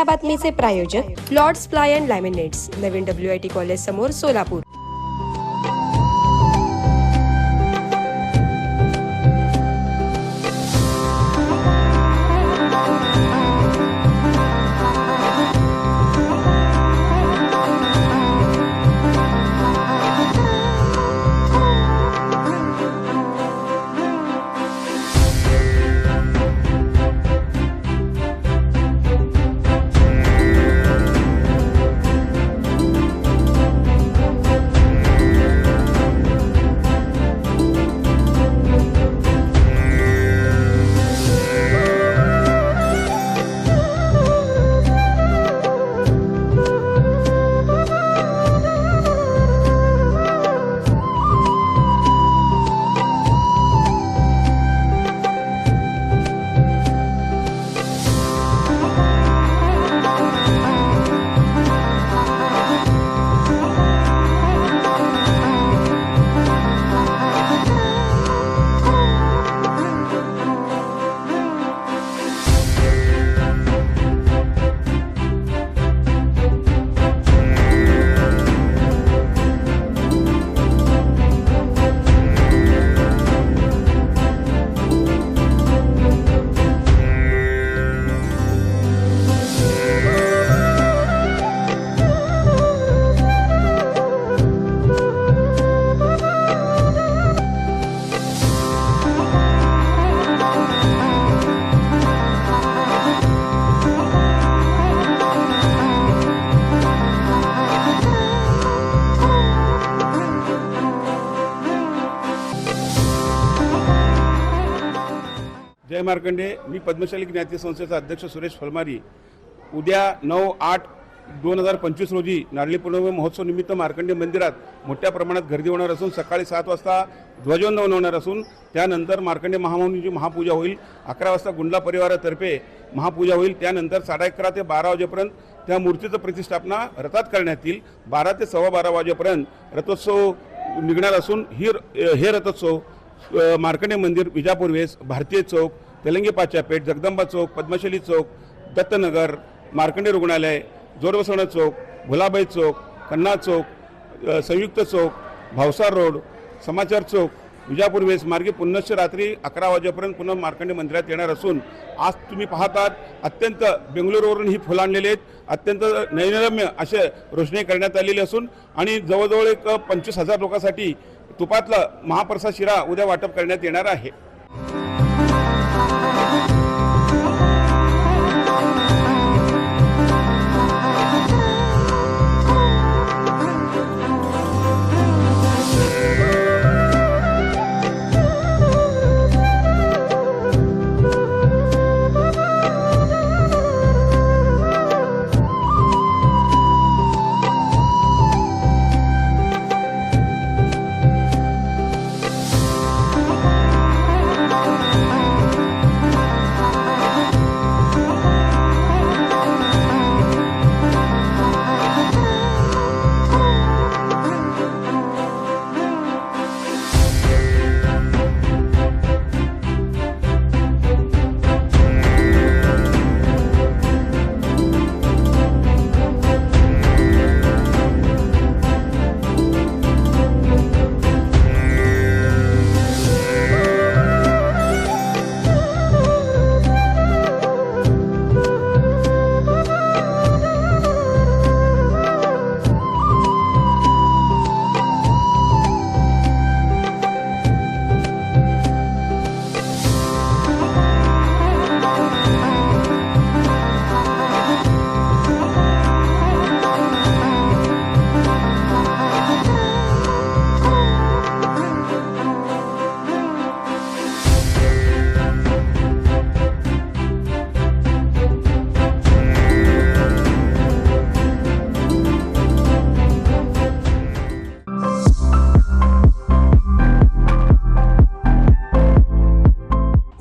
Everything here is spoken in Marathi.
या बातमीचे प्रायोजक लॉर्ड्स फ्लाय अँड लॅमिनेट्स नवीन डब्ल्यू आय टी कॉलेज समोर सोलापूर. जय मार्कंडे मी पद्मशाली ज्ञाती संस्थेचा अध्यक्ष सुरेश फलमारी. उद्या नऊ आठ दोन हजार पंचवीस रोजी नारळी पौर्णिमा महोत्सव निमित्त मार्कंडे मंदिरात मोठ्या प्रमाणात गर्दी होणार असून सकाळी सात वाजता ध्वजोंदवन होणार असून त्यानंतर मार्कंडे महामौनीची महापूजा होईल. अकरा वाजता गुंडला परिवारातर्फे महापूजा होईल. त्यानंतर साडे अकरा ते बारा वाजेपर्यंत त्या मूर्तीचं प्रतिष्ठापना रथात करण्यात येईल. बारा ते सव्वा बारा वाजेपर्यंत रथोत्सव निघणार असून ही हे रथोत्सव मार्कंडे मंदिर विजापूर वेस भारतीय चौक तेलंगेपाच्या पेठ जगदंबा चौक पद्मशैली चौक दत्तनगर मार्कंडे रुग्णालय जोरबसवणा चौक भुलाबाई चौक कन्ना चौक संयुक्त चौक भावसार रोड समाचार चौक विजापूर वेस मार्गे पुनश्च रात्री अकरा वाजेपर्यंत पुन्हा मार्कंडे मंदिरात येणार असून आज तुम्ही पाहतात अत्यंत बेंगलोरवरून ही फुलं आणलेली आहेत अत्यंत नैनरम्य असे रोषणाई करण्यात आलेली असून आणि जवळजवळ एक पंचवीस हजार लोकांसाठी तुपातलं महाप्रसाद शिरा उद्या वाटप करण्यात येणार आहे.